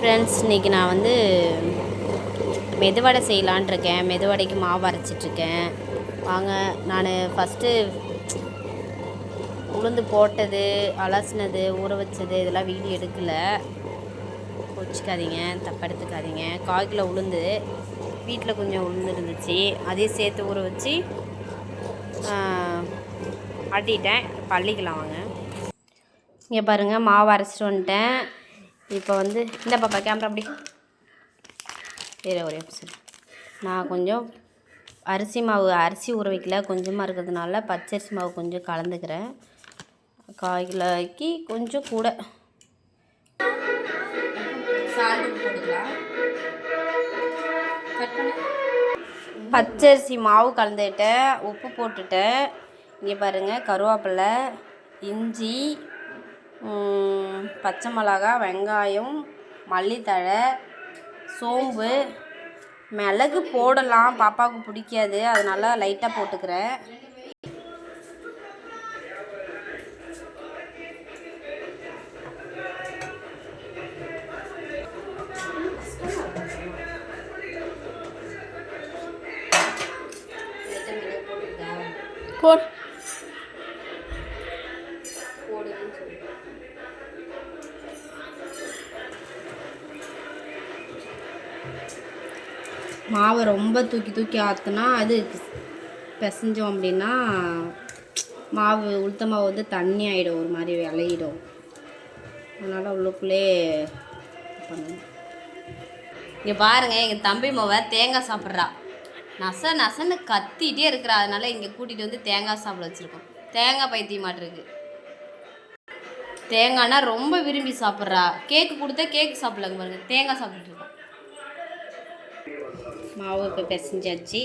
Friends இன்றைக்கி நான் வந்து மெதுவடை செய்யலான் இருக்கேன். மெதுவடைக்கு மாவு அரைச்சிட்ருக்கேன். வாங்க நான் ஃபஸ்ட்டு உளுந்து போட்டது அலசினது ஊற வச்சது இதெல்லாம் வீடியோ எடுக்கலை. வச்சுக்காதீங்க தப்படுத்துக்காதீங்க. கால் கிலோ உளுந்து. வீட்டில் கொஞ்சம் உளுந்து இருந்துச்சு. அதையும் சேர்த்து ஊற வச்சு ஆட்டிட்டேன். பள்ளிக்கலாம் வாங்க. இங்கே பாருங்கள் மாவு அரைச்சிட்டு வந்துட்டேன். இப்போ வந்து இந்த பாப்பா கேமரா அப்படி வேறு ஒரே நான் கொஞ்சம் அரிசி மாவு அரிசி ஊற வைக்கல. கொஞ்சமாக இருக்கிறதுனால பச்சரிசி மாவு கொஞ்சம் கலந்துக்கிறேன். கால் கிலோக்கு கொஞ்சம் கூட. பச்சரிசி மாவு கலந்துக்கிட்டேன். உப்பு போட்டுட்டேன். இங்கே பாருங்கள் கருவேப்பிலை இஞ்சி பச்சை மிளகா வெங்காயம் மல்லித்தழை சோம்பு மிளகு போடலாம். பாப்பாவுக்கு பிடிக்காது. அதனால லைட்டாக போட்டுக்கிறேன். போட். போடுங்கன்னு சொல்லி மாவை ரொம்ப தூக்கி தூக்கி ஆற்றுனா அது பிசைஞ்சோம் அப்படின்னா மாவு உளுத்த மாவு வந்து தண்ணி ஆகிடும் ஒரு மாதிரி விளையிடும். அதனால் உள்ளுக்குள்ளே பண்ணணும் இங்கே பாருங்கள் எங்கள் தம்பி மாவை தேங்காய் சாப்பிட்றா. நச நசன்னு கத்திட்டே இருக்கிறா. அதனால இங்கே கூட்டிகிட்டு வந்து தேங்காய் சாப்பிட வச்சுருக்கோம். தேங்காய் பைத்தியமாட்டிருக்கு தேங்காய்னா ரொம்ப விரும்பி சாப்பிட்றா. கேக்கு கொடுத்தா கேக்கு சாப்பிடலங்க பாருங்க. தேங்காய் சாப்பிட்டுட்டு மாவு இப்போ பிசைஞ்சாச்சு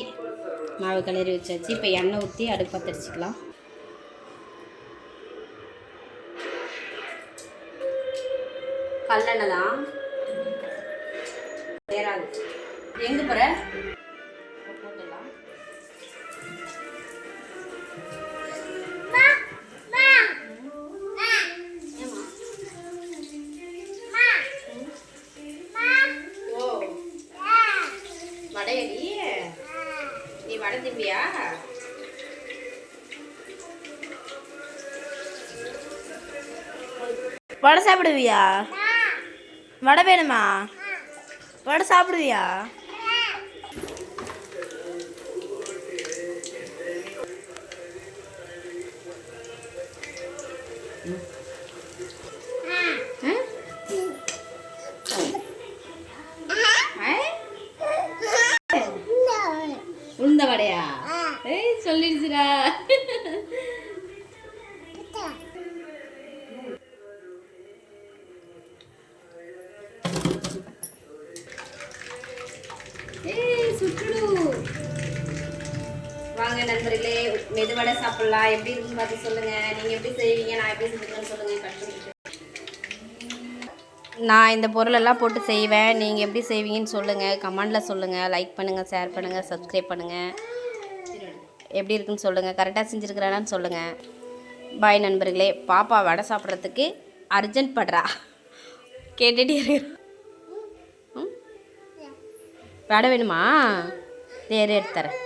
மாவு கிளறி வச்சாச்சு இப்போ எண்ணெய் ஊற்றி அடுப்பு பற்றடிச்சிக்கலாம் கல்லெண்ணெய் தான் சேராது. எங்கே போகிற நீ வடை சாப்பிடுவியா? வடை வேணுமா? வடை சாப்பிடுவியா? உளுந்த வாங்க நண்பர்களே மெதுவடை சாப்பிடலாம். எப்படி இருக்குன்னு பார்த்து சொல்லுங்க. நீங்க எப்படி செய்வீங்க? நான் எப்படி செஞ்சுக்கணும்னு சொல்லுங்க. நான் இந்த பொருளெல்லாம் போட்டு செய்வேன். நீங்கள் எப்படி செய்வீங்கன்னு சொல்லுங்கள் கமெண்டில் சொல்லுங்கள் லைக் பண்ணுங்கள் ஷேர் பண்ணுங்கள் சப்ஸ்கிரைப் பண்ணுங்கள் எப்படி இருக்குன்னு சொல்லுங்கள் கரெக்டாக செஞ்சுருக்கிறானான்னு சொல்லுங்கள் பாய் நண்பர்களே பாப்பா வடை சாப்பிட்றதுக்கு அர்ஜென்ட் படுறா கேட்டுகிட்டே இரு. வடை வேணுமா? வேறு எடுத்து தரேன்.